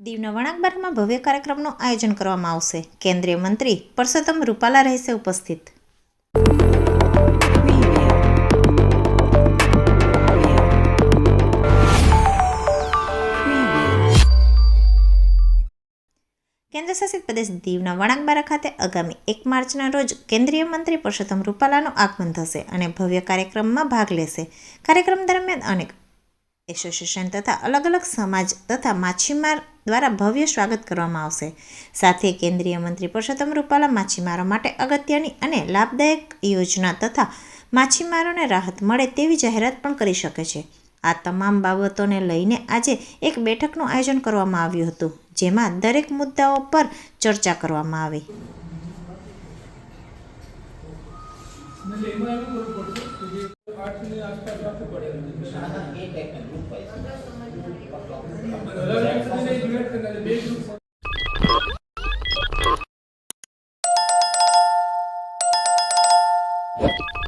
દીવના વણાકબારમાં ભવ્ય કાર્યક્રમનું આયોજન કરવામાં આવશે. કેન્દ્રીય મંત્રી પરસોત્તમ રૂપાલા રહેશે ઉપસ્થિત. કેન્દ્રશાસિત પ્રદેશ દીવના વણાકબારા ખાતે આગામી એક માર્ચના રોજ કેન્દ્રીય મંત્રી પરસોત્તમ રૂપાલાનું આગમન થશે અને ભવ્ય કાર્યક્રમમાં ભાગ લેશે. કાર્યક્રમ દરમિયાન અનેક એસોસિએશન તથા અલગ અલગ સમાજ તથા માછીમાર દ્વારા ભવ્ય સ્વાગત કરવામાં આવશે. સાથે કેન્દ્રીય મંત્રી પુરુષોત્તમ રૂપાલા માછીમારો માટે અગત્યની અને લાભદાયક યોજના તથા માછીમારોને રાહત મળે તેવી જાહેરાત પણ કરી શકે છે. આ તમામ બાબતોને લઈને આજે એક બેઠકનું આયોજન કરવામાં આવ્યું હતું, જેમાં દરેક મુદ્દાઓ પર ચર્ચા કરવામાં આવી. you